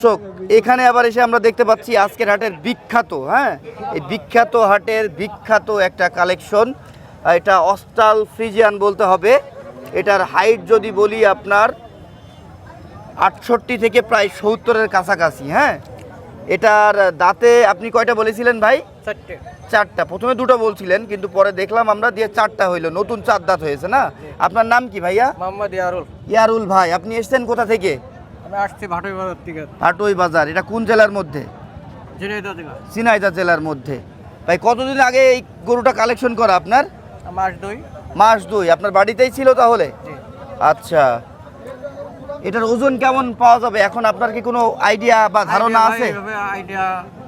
দর্শক এখানে আবার এসে আমরা দেখতে পাচ্ছি আজকের হাটের বিখ্যাত হ্যাঁ? এই বিখ্যাত হাটের বিখ্যাত একটা কালেকশন এটা অস্টাল ফ্রিজিয়ান বলতে হবে। এটার হাইট যদি বলি আপনার আটষট্টি থেকে প্রায় সত্তরের কাছাকাছি হ্যাঁ? এটার দাঁতে আপনি কয়টা বলেছিলেন ভাই? চারটা। প্রথমে দুটো বলছিলেন কিন্তু পরে দেখলাম আমরা দিয়ে চারটা হইল। নতুন চার দাঁত হয়েছে না? আপনার নাম কি ভাইয়া? মোহাম্মদ ইয়ারুল। ইয়ারুল ভাই আপনি এসছেন কোথা থেকে? আমি আসছি ভাটুই বাজার থেকে। হাটুই বাজার এটা কোন জেলার মধ্যে? ঝিনাইদহ জেলার মধ্যে। ভাই কতদিন আগে এই গরুটা কালেকশন করা আপনার? মাস দুই। মাস দুই আপনার বাড়িতেই ছিল তাহলে? আচ্ছা। এটার ওজন কেমন পাওয়া যাবে? এখন আপনার কি কোনো আইডিয়া বা ধারণা আছে? আইডিয়া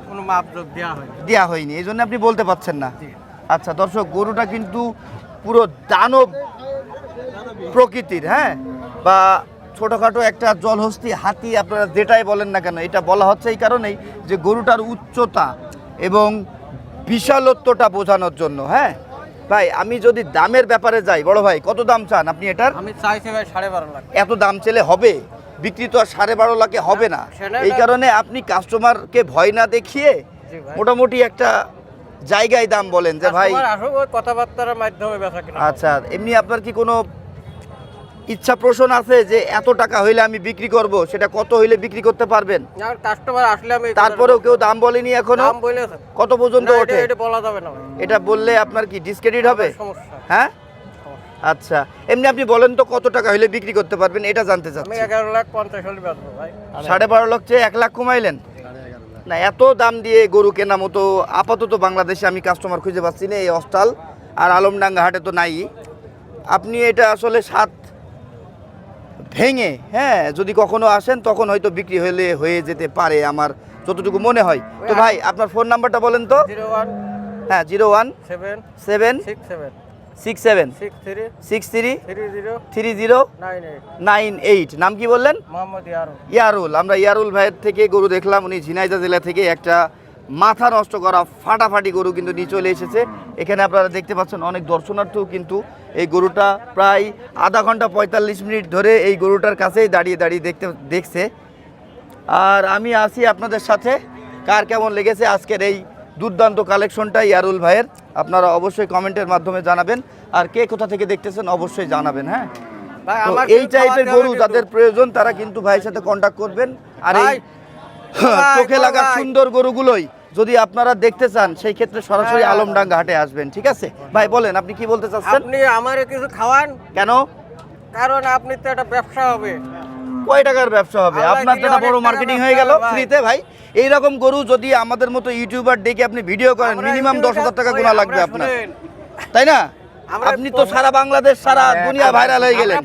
কোনো মাপ দেওয়া হয় দেওয়া হয়নি এই জন্য আপনি বলতে পারছেন না। আচ্ছা দর্শক গরুটা কিন্তু পুরো দানব প্রকৃতির হ্যাঁ? বা ছোটোখাটো একটা জলহস্তি হাতি আপনারা যেটাই বলেন না কেন এটা বলা হচ্ছে এই কারণেই যে গরুটার উচ্চতা এবং বিশালত্বটা বোঝানোর জন্য হ্যাঁ? ভাই আমি যদি দামের ব্যাপারে যাই বড় ভাই কত দাম চান আপনি এটার? আমি চাইছি ভাই সাড়ে বারো লাখ। এত দাম চেলে হবে? বিক্রি তো আর সাড়ে বারো লাখে হবে না। এই কারণে আপনি কাস্টমারকে ভয় না দেখিয়ে মোটামুটি একটা জায়গায় দাম বলেন যে ভাই কথাবার্তার মাধ্যমে আচ্ছা এমনি আপনার কি কোনো ইচ্ছা পোষণ আছে যে এত টাকা হইলে আমি বিক্রি করব সেটা কত হইলে বিক্রি করতে পারবেন? কাস্টমার আসলে আমি তারপরেও কেউ দাম বলেনি এখনও? দাম বলেছে কত পর্যন্ত এটা- ওঠে? এটা বলা যাবে না এটা বললে আপনার কি ডিসক্রেডিট হবে? সমস্যা। হ্যাঁ? আচ্ছা এমনি আপনি বলেন তো কত টাকা হইলে বিক্রি করতে পারবেন এটা জানতে আমি চাচ্ছি। এগারো লাখ পঞ্চাশ হলে বেচবো ভাই। সাড়ে বারো লক্ষ চেয়ে এক লাখ কমাইলেন? না এত দাম দিয়ে গরু কেনা মতো আপাতত বাংলাদেশে আমি কাস্টমার খুঁজে পাচ্ছি না এই অস্টাল আর আলমডাঙ্গা হাটে তো নাই। আপনি এটা আসলে সাত ভেঙে হ্যাঁ যদি কখনো আসেন তখন হয়তো বিক্রি হলে হয়ে যেতে পারে আমার যতটুকু মনে হয়। তো ভাই আপনার ফোন নাম্বারটা বলেন তো। হ্যাঁ zero one seven seven six seven six seven six three three zero nine eight নাম কি বললেন? ইয়ারুল। আমরা ইয়ারুল ভাইয়ের থেকে গরু দেখলাম উনি ঝিনাইদহ জেলা থেকে একটা মাথা নষ্ট করা ফাটাফাটি গরু কিন্তু নিয়ে চলে এসেছে। এখানে আপনারা দেখতে পাচ্ছেন অনেক দর্শনার্থীও কিন্তু এই গরুটা প্রায় আধা ঘণ্টা পঁয়তাল্লিশ মিনিট ধরে এই গরুটার কাছেই দাঁড়িয়ে দাঁড়িয়ে দেখতে দেখছে। আর আমি আছি আপনাদের সাথে। কার কেমন লেগেছে আজকের এই দুর্দান্ত কালেকশনটা ইয়ারুল ভাইয়ের আপনারা অবশ্যই কমেন্টের মাধ্যমে জানাবেন। আর কে কোথা থেকে দেখতেছেন অবশ্যই জানাবেন হ্যাঁ? আমার এই টাইপের গরু যাদের প্রয়োজন তারা কিন্তু ভাইয়ের সাথে কন্ট্যাক্ট করবেন। আর এই চোখে লাগা সুন্দর গরুগুলোই যদি আপনারা দেখতে চান সেই ক্ষেত্রে সরাসরি হ্যাঁ। আলমডাঙ্গা হাটে আসবেন ঠিক আছে? ভাই বলেন আপনি কি বলতে চাচ্ছেন? আপনি আমারে কিছু খাওয়ান? কেন? কারণ আপনি তো একটা ব্যবসা হবে। কয় টাকার ব্যবসা হবে? আপনার তো বড় মার্কেটিং হয়ে গেল। ফ্রিতে ভাই। এই রকম গরু যদি আমাদের মতো ইউটিউবার ডেকে আপনি ভিডিও করেন মিনিমাম দশ হাজার টাকা গোনা লাগবে আপনার। তাই না? আপনি তো সারা বাংলাদেশ সারা হ্যাঁ, দুনিয়া ভাইরাল হয়ে গেলেন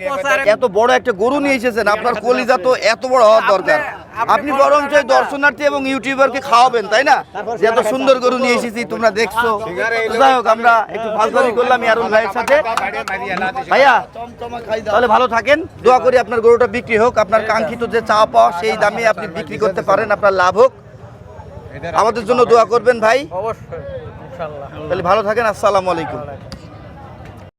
এত বড় একটা গরু নিয়ে এসেছেন আপনার কলিজা তো এত বড় হওয়ার দরকার আপনি বরং সেই দর্শনার্থী এবং ইউটিউবারকে খাওয়াবেন তাই না যে এত সুন্দর গরু নিয়ে এসেছি তোমরা দেখছ যাই হোক আমরা একটু ফালতামি করলাম ইয়ারুল ভাইয়ের সাথে ভাইয়া তাহলে ভালো থাকেন দোয়া করি আপনার গরুটা বিক্রি হোক আপনার কাঙ্ক্ষিত যে চা পাওয়া সেই দামে আপনি বিক্রি করতে পারেন আপনার লাভ হোক আমাদের জন্য দোয়া করবেন ভাই অবশ্যই তাহলে ভালো থাকেন আসসালামু আলাইকুম